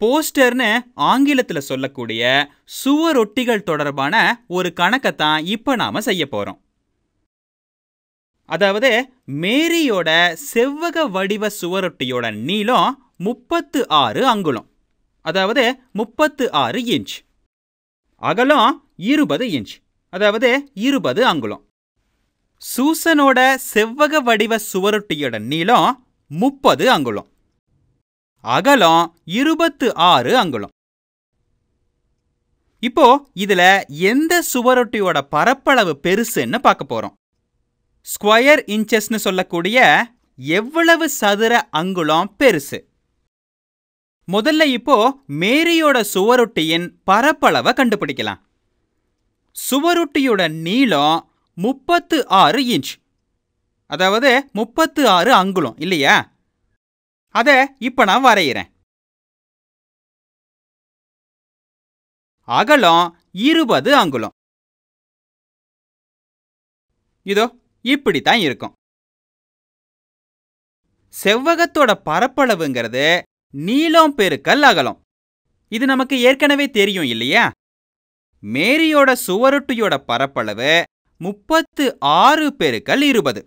போஸ்டர்னு ஆங்கிலத்தில் சொல்லக்கூடிய சுவரொட்டிகள் தொடர்பான ஒரு கணக்கை தான் இப்போ நாம் செய்ய போகிறோம் அதாவது மேரியோட செவ்வக வடிவ சுவரொட்டியோட நீளம் முப்பத்து ஆறு அங்குலம். அதாவது முப்பத்து ஆறு இன்ச். அகலம் இருபது இன்ச். அதாவது இருபது அங்குலம். சூசனோட செவ்வக வடிவ சுவரொட்டியோட நீளம் முப்பது அங்குலம். அகலம் இருபத்து ஆறு அங்குலம். இப்போ இதுல எந்த சுவரொட்டியோட பரப்பளவு பெருசுன்னு பார்க்க போறோம். ஸ்கொயர் இன்ச்சஸ்னு சொல்லக்கூடிய எவ்வளவு சதுர அங்குலம் பெருசு. முதல்ல இப்போ மேரியோட சுவரொட்டியின் பரப்பளவை கண்டுபிடிக்கலாம். சுவரொட்டியோட நீளம் முப்பத்து ஆறு இன்ச். அதாவது முப்பத்து ஆறு அங்குலம் இல்லையா? அத இப்ப நான் வரைகிறேன் அகலம் இருபது அங்குலம். இதோ இப்படித்தான் இருக்கும். செவ்வகத்தோட பரப்பளவுங்கிறது நீளம் பெருக்கல் அகலம். இது நமக்கு ஏற்கனவே தெரியும் இல்லையா? மேரியோட சுவரொட்டியோட பரப்பளவு முப்பத்து ஆறு பெருக்கல் இருபது.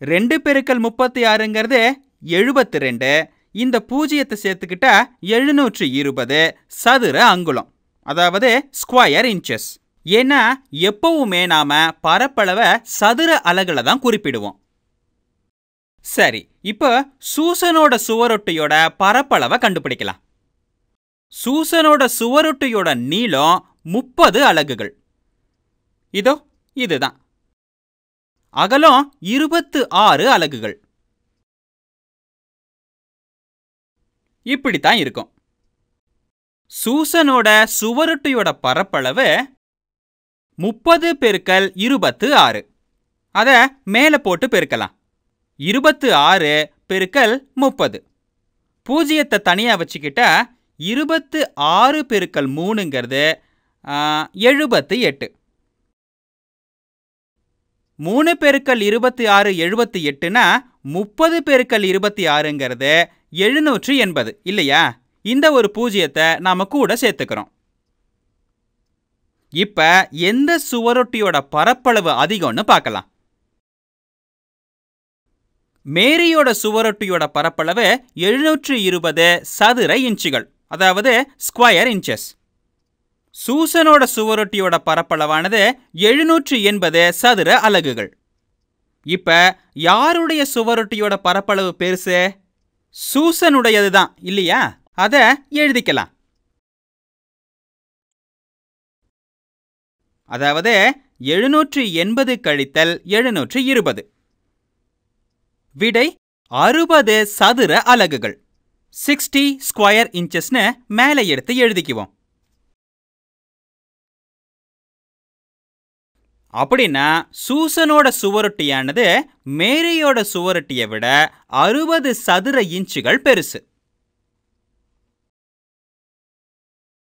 ரெண்டு பெருக்கல் முப்பத்தி ஆறுங்கிறது எழுபத்து ரெண்டு இந்த பூஜ்ஜியத்தை சேர்த்துக்கிட்டா எழுநூற்று இருபது சதுர அங்குலம் அதாவது ஸ்கொயர் இன்ச்சஸ் ஏன்னா எப்பவுமே நாம பரப்பளவை சதுர அலகுல தான் குறிப்பிடுவோம். சரி இப்போ சூசனோட சுவரொட்டியோட பரப்பளவை கண்டுபிடிக்கலாம். சூசனோட சுவரொட்டியோட நீளம் முப்பது அலகுகள். இதோ இதுதான். அகலம் இருபத்து ஆறு அலகுகள். இப்படித்தான் இருக்கும். சூசனோட சுவரொட்டியோட பரப்பளவு முப்பது பெருக்கல் இருபத்து ஆறு. அத மேல போட்டு பெருக்கலாம். இருபத்து ஆறு பெருக்கல் முப்பது. பூஜ்ஜியத்தை தனியா வச்சுக்கிட்டா இருபத்து ஆறு பெருக்கல் மூணுங்கிறது எழுபத்து எட்டு. மூணு பெருக்கல் இருபத்தி ஆறு எழுபத்தி எட்டுனா முப்பது பெருக்கல் இருபத்தி ஆறுங்கிறது எழுநூற்று எண்பது இல்லையா? இந்த ஒரு பூஜ்ஜியத்தை நாம கூட சேர்த்துக்கிறோம். இப்ப எந்த சுவரொட்டியோட பரப்பளவு அதிகம்னு பார்க்கலாம். மேரியோட சுவரொட்டியோட பரப்பளவு எழுநூற்று இருபது சதுர இன்ச்சுகள் அதாவது ஸ்கொயர் இன்ச்சஸ். சூசனோட சுவரொட்டியோட பரப்பளவானது எழுநூற்று எண்பது சதுர அலகுகள். இப்ப யாருடைய சுவரொட்டியோட பரப்பளவு பெருசு? சூசனுடையது தான் இல்லையா? அத எழுதிக்கலாம். அதாவது எழுநூற்று எண்பது கழித்தல் எழுநூற்று இருபது. விடை அறுபது சதுர அலகுகள். சிக்ஸ்டி ஸ்கொயர் இன்ச்சஸ்னு மேலே எடுத்து எழுதிக்குவோம். அப்படின்னா சூசனோட சுவரொட்டியானது மேரியோட சுவரொட்டியை விட அறுபது சதுர இன்ச்சுகள் பெருசு.